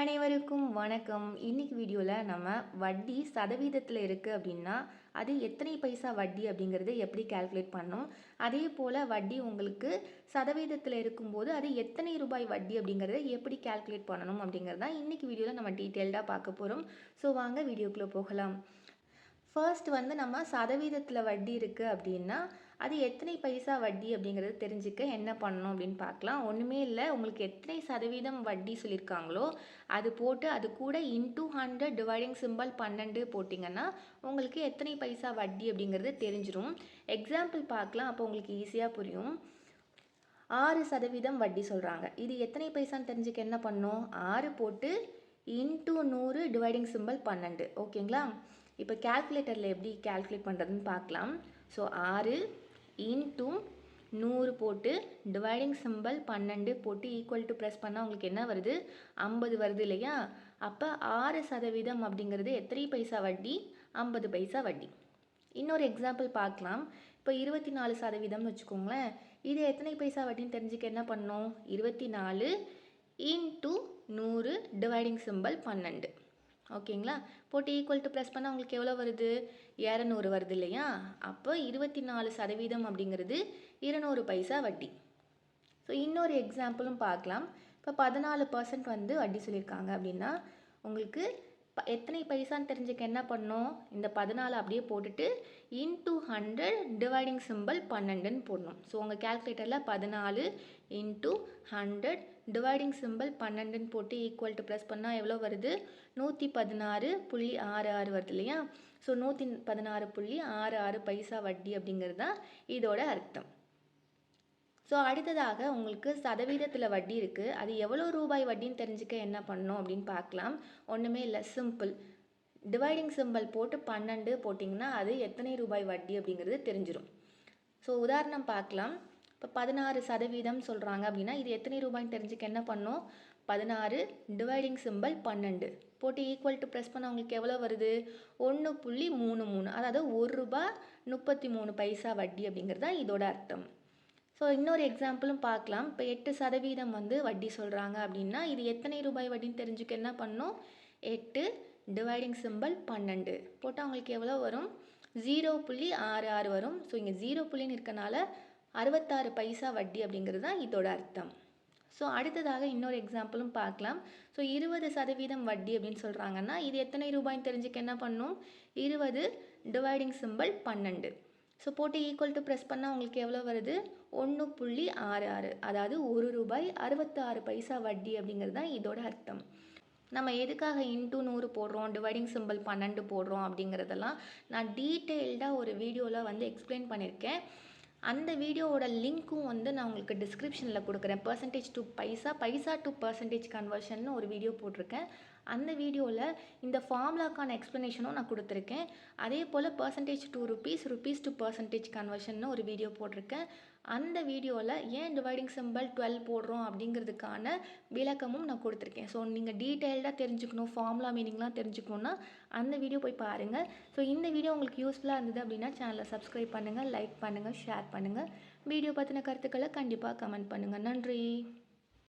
அனைவருக்கும் வணக்கம். இன்னைக்கு வீடியோவில் நம்ம வட்டி சதவீதத்தில் இருக்குது அப்படின்னா அது எத்தனை பைசா வட்டி அப்படிங்கிறது எப்படி கால்குலேட் பண்ணணும்? அதே போல் வட்டி உங்களுக்கு சதவீதத்தில் இருக்கும்போது அது எத்தனை ரூபாய் வட்டி அப்படிங்கிறத எப்படி கால்குலேட் பண்ணணும் அப்படிங்கிறது தான் இன்றைக்கி வீடியோவில் நம்ம டீட்டெயில்டாக பார்க்க போகிறோம் ஸோ வாங்க வீடியோக்குள்ளே போகலாம். ஃபர்ஸ்ட் வந்து நம்ம சதவீதத்தில் வட்டி இருக்குது அப்படின்னா அது எத்தனை பைசா வட்டி அப்படிங்கிறது தெரிஞ்சுக்க என்ன பண்ணணும் அப்படின்னு பார்க்கலாம். ஒன்றுமே இல்லை உங்களுக்கு எத்தனை சதவீதம் வட்டி சொல்லியிருக்காங்களோ அது போட்டு அது கூட இன்டூ ஹண்ட்ரட் டிவைடிங் சிம்பிள் பன்னெண்டு போட்டிங்கன்னா உங்களுக்கு எத்தனை பைசா வட்டி அப்படிங்கிறது தெரிஞ்சிடும் எக்ஸாம்பிள் பார்க்கலாம் அப்போ உங்களுக்கு ஈஸியாக புரியும். ஆறு சதவீதம் வட்டி சொல்கிறாங்க இது எத்தனை பைசான்னு தெரிஞ்சுக்க என்ன பண்ணணும்? ஆறு போட்டு இன்டூ நூறு டிவைடிங் சிம்பிள் பன்னெண்டு. ஓகேங்களா? இப்போ கேல்குலேட்டரில் எப்படி கேல்குலேட் பண்ணுறதுன்னு பார்க்கலாம். ஸோ ஆறு இன்டூ நூறு போட்டு டிவைடிங் சிம்பிள் பன்னெண்டு போட்டு ஈக்குவல் டு ப்ரெஸ் பண்ணால் உங்களுக்கு என்ன வருது? ஐம்பது வருது இல்லையா? அப்போ ஆறு சதவீதம் அப்படிங்கிறது எத்தனை பைசா வட்டி? ஐம்பது பைசா வட்டி. இன்னொரு எக்ஸாம்பிள் பார்க்கலாம். இப்போ இருபத்தி நாலு சதவீதம்னு வச்சுக்கோங்களேன். இது எத்தனை பைசா வட்டின்னு தெரிஞ்சுக்க என்ன பண்ணோம் இருபத்தி நாலு இன்டூ நூறு டிவைடிங் சிம்பிள் பன்னெண்டு. ஓகேங்களா? போட்டு ஈக்குவல் டு ப்ளஸ் பண்ணால் உங்களுக்கு எவ்வளோ வருது? இரநூறு வருது இல்லையா? அப்போ இருபத்தி நாலு சதவீதம் அப்படிங்கிறது இருநூறு பைசா வட்டி. ஸோ இன்னொரு எக்ஸாம்பிளும் பார்க்கலாம். இப்போ பதினாலு பர்சன்ட் வந்து வட்டி சொல்லியிருக்காங்க அப்படின்னா உங்களுக்கு எத்தனை பைசான்னு தெரிஞ்சுக்க என்ன பண்ணோம் இந்த பதினாலு அப்படியே போட்டுட்டு இன்டூ ஹண்ட்ரட் டிவைடிங் சிம்பிள் பன்னெண்டுன்னு போடணும். ஸோ உங்கள் கேல்குலேட்டரில் பதினாலு இன்டூ ஹண்ட்ரட் டிவைடிங் சிம்பிள் பன்னெண்டுன்னு போட்டு ஈக்குவல் டு ப்ளஸ் பண்ணால் எவ்வளோ வருது? நூற்றி பதினாறு புள்ளி ஆறு ஆறு வருது இல்லையா? ஸோ நூற்றி பதினாறு புள்ளி ஆறு ஆறு பைசா வட்டி அப்படிங்கிறது தான் இதோட அர்த்தம். ஸோ அடுத்ததாக உங்களுக்கு சதவீதத்தில் வட்டி இருக்குது அது எவ்வளோ ரூபாய் வட்டின்னு தெரிஞ்சுக்க என்ன பண்ணணும் அப்படின்னு பார்க்கலாம். ஒன்றுமே இல்லை சிம்பிள் டிவைடிங் சிம்பிள் போட்டு பன்னெண்டு போட்டிங்கன்னா அது எத்தனை ரூபாய் வட்டி அப்படிங்கிறது தெரிஞ்சிடும் ஸோ உதாரணம் பார்க்கலாம். இப்போ பதினாறு சதவீதம் சொல்கிறாங்க அப்படின்னா இது எத்தனை ரூபாய்ன்னு தெரிஞ்சுக்க என்ன பண்ணணும்? பதினாறு டிவைடிங் சிம்பிள் பன்னெண்டு. போட்டு ஈக்குவல் டு ப்ரெஸ் பண்ண உங்களுக்கு எவ்வளோ வருது? ஒன்று புள்ளி மூணு மூணு. அதாவது ஒரு ரூபா முப்பத்தி மூணு பைசா வட்டி அப்படிங்கிறது தான் இதோட அர்த்தம். ஸோ இன்னொரு எக்ஸாம்பிளும் பார்க்கலாம். இப்போ எட்டு சதவீதம் வந்து வட்டி சொல்கிறாங்க அப்படின்னா இது எத்தனை ரூபாய் வட்டின்னு தெரிஞ்சுக்க என்ன பண்ணோம் எட்டு டிவைடிங் சிம்பிள் பன்னெண்டு. போட்டால் அவங்களுக்கு எவ்வளோ வரும்? ஜீரோ புள்ளி ஆறு ஆறு வரும். ஸோ இங்கே ஜீரோ புள்ளின்னு இருக்கனால அறுபத்தாறு பைசா வட்டி அப்படிங்கிறது தான் இதோட அர்த்தம். ஸோ அடுத்ததாக இன்னொரு எக்ஸாம்பிளும் பார்க்கலாம். ஸோ இருபது சதவீதம் வட்டி அப்படின்னு சொல்கிறாங்கன்னா இது எத்தனை ரூபாய்ன்னு தெரிஞ்சுக்க என்ன பண்ணும்? இருபது டிவைடிங் சிம்பிள் பன்னெண்டு. ஸோ போட்டு ஈக்குவல் டு ப்ரெஸ் பண்ணால் உங்களுக்கு எவ்வளோ வருது? ஒன்று புள்ளி ஆறு ஆறு அதாவது ஒரு ரூபாய் அறுபத்தாறு பைசா வட்டி அப்படிங்கிறது தான் இதோட அர்த்தம். நம்ம எதுக்காக இன்ட்டு நூறு போடுறோம் டிவைடிங் சிம்பிள் பன்னெண்டு போடுறோம் அப்படிங்கிறதெல்லாம் நான் டீட்டெயில்டாக ஒரு வீடியோவில் வந்து எக்ஸ்பிளைன் பண்ணியிருக்கேன். அந்த வீடியோவோட லிங்க்கும் வந்து நான் உங்களுக்கு டிஸ்கிரிப்ஷனில் கொடுக்குறேன். Percentage to paisa paisa to percentage conversion ஒரு வீடியோ போட்டிருக்கேன். அந்த வீடியோவில் இந்த ஃபார்முலாக்கான எக்ஸ்ப்ளனேஷனும் நான் கொடுத்துருக்கேன். அதே போல் percentage to rupees rupees to percentage conversion ஒரு வீடியோ போட்டிருக்கேன். அந்த வீடியோவில் ஏன் டிவைடிங் சிம்பிள் டுவெல் போடுறோம் அப்படிங்கிறதுக்கான விளக்கமும் நான் கொடுத்துருக்கேன். ஸோ நீங்கள் டீட்டெயில்டாக தெரிஞ்சுக்கணும் ஃபார்முலா மீனிங்லாம் தெரிஞ்சுக்கணுன்னா அந்த வீடியோ போய் பாருங்கள் ஸோ இந்த வீடியோ உங்களுக்கு யூஸ்ஃபுல்லாக இருந்தது அப்படின்னா சேனலை சப்ஸ்கிரைப் பண்ணுங்கள் லைக் பண்ணுங்கள் ஷேர் பண்ணுங்கள் வீடியோ பற்றின கருத்துக்களை கண்டிப்பாக கமெண்ட் பண்ணுங்கள் நன்றி.